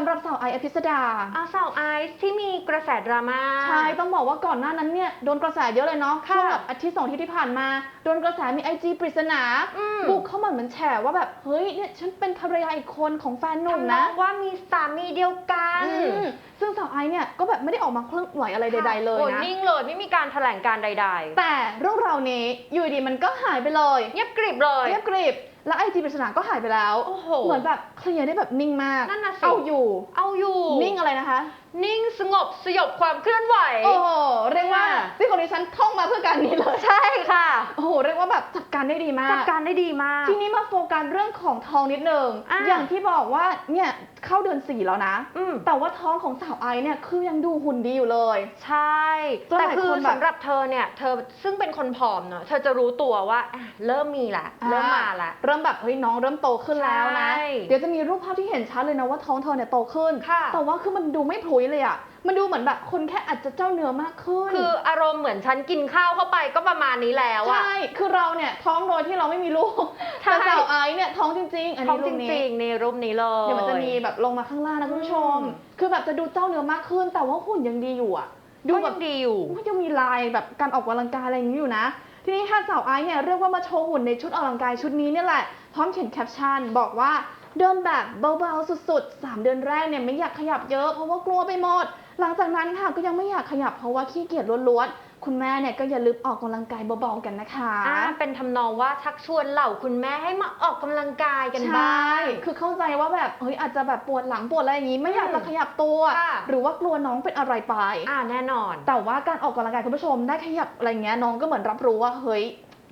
ำหรับสาวไอซ์อภิสดาอาสาวไอซ์ที่มีกระแสดราม่า ใช่ต้องบอกว่าก่อนหน้านั้นเนี่ยโดนกระแสเยอะเลยเนาะค่ะช่วงแบบอาทิตย์สองอาทิตย์ที่ผ่านมา โดนกระแสมีไอจีปริศนาอืมบุกเข้ามาเหมือนแฉว่าแบบเฮ้ยเนี่ยฉันเป็นภรรยาอีกคนของแฟนหนุ่มทำนนะองว่ามีสามีเดียวกันอืมซึ่งสาว ไอซ์เนี่ยก็แบบไม่ได้ออกมาเคลื่อนไหวอะไรใดๆเลยโอ้นะ นิ่งเลยไม่มีการแถลงการใดแต่เรื่องราวนี้อยู่ดีมันก็หายไปเลยๆ เงียบกริบเลย เรียบกริบ แล้วไอจีปริศนาก็หายไปแล้ว โอ้โหเหมือนแบบเคลียร์ได้แบบนิ่งมาก นั่นน่ะสิ เอาอยู่ เอาอยู่ นิ่งอะไรนะคะ นิ่งสงบสยบความเคลื่อนไหว โอ้โห เรียกว่าค่ะ ที่คนดิฉันท่องมาเพื่อการนี้เลย ใช่ค่ะ โอ้โหเรียกว่าแบบจัดการได้ดีมากจัดการได้ดีมาก ทีนี้มาโฟกัสเรื่องของท้องนิดนึงอะอย่างที่บอกว่าเนี่ยเข้าเดือนสี่แล้วนะอืมแต่ว่าท้องของสาวไอซ์เนี่ยคือยังดูหุ่นดีอยู่เลย ใช่ก็หแต่ลายคือคนแบบสำหรับเธอเนี่ยเธอซึ่งเป็นคนผอมเนอะเธอจะรู้ตัวว่าอะเริ่มมีละเริ่มมาละเริ่มแบบเฮ้ยน้องเริ่มโตขึ้นแล้วนะใช่เดี๋ยวจะมีรูปภาพที่เห็นชัดเลยนะว่าท้องเธอเนี่ยโตขึ้นค่ะแต่ว่าคือมันดูไม่พลุยเลยอะมันดูเหมือนแบบคนแค่อาจจะเจ้าเนื้อมากขึ้น คืออารมณ์เหมือนฉันกินข้าวเข้าไปก็ประมาณนี้แล้วอะใช่คือเราเนี่ยท้องโดยที่เราไม่มีลูกใช่ แต่สาวไอซ์เนี่ยท้องจริงๆอันท้อนี้งรูจปนี้ริงๆในรูปนี้เลย เดี๋ยวมันจะมีแบบลงมาข้างล่างนะคุณผู้ชม อืม คือแบบจะดูเจ้าเนื้อมากขึ้น แต่ว่าหุ่นยังดีอยู่อะดูก็แบยับงดีอยู่ มันยังมีลายแบบการออกกำลังกายอะไรอย่างนี้อยู่นะ ทีนี้ค่ะสาวไอซ์เนี่ยเรียกว่ามาโชว์หุ่นในชุดออกกำลังกายชุดนี้เนี่ยแหละ พร้อมเขียนแคปชั่นบอกว่าเดินแบบเบาๆสุดๆ3เดือนแรกเนี่ยไม่อยากขยับเยอะเพราะว่ากลัวไปหมด หลังจากนั้นค่ะก็ยังไม่อยากขยับเพราะว่าขี้เกียจล้วนๆ คุณแม่เนี่ยก็อย่าลืมออกกำลังกายเบาๆกันนะคะอ่าเป็นทำนองว่าชักชวนเหล่าคุณแม่ให้มาออกกำลังกายกันบ้างใช่คือเข้าใจว่าแบบเฮ้ยอาจจะแบบปวดหลังปวดอะไรอย่างนี้ไม่อยากจะขยับตัวค่ะหรือว่ากลัวน้องเป็นอะไรไปอ่าแน่นอน แต่ว่าการออกกำลังกายคุณผู้ชมได้ขยับอะไรเงี้ยน้องก็เหมือนรับรู้ว่าเฮ้ย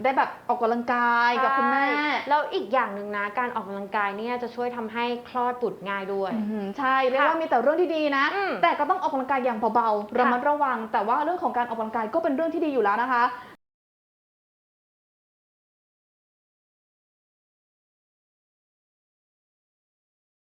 ได้แบบออกกำลังกายกับคุณแม่ใช่แล้วอีกอย่างหนึ่งนะ การออกกำลังกายเนี่ยจะช่วยทำให้คลอดบุตรง่ายด้วยอืมใช่เรียกว่ามีแต่เรื่องที่ดีนะอืมแต่ก็ต้องออกกำลังกายอย่างเบาๆระมัดระวัง แต่ว่าเรื่องของการออกกำลังกายก็เป็นเรื่องที่ดีอยู่แล้วนะคะ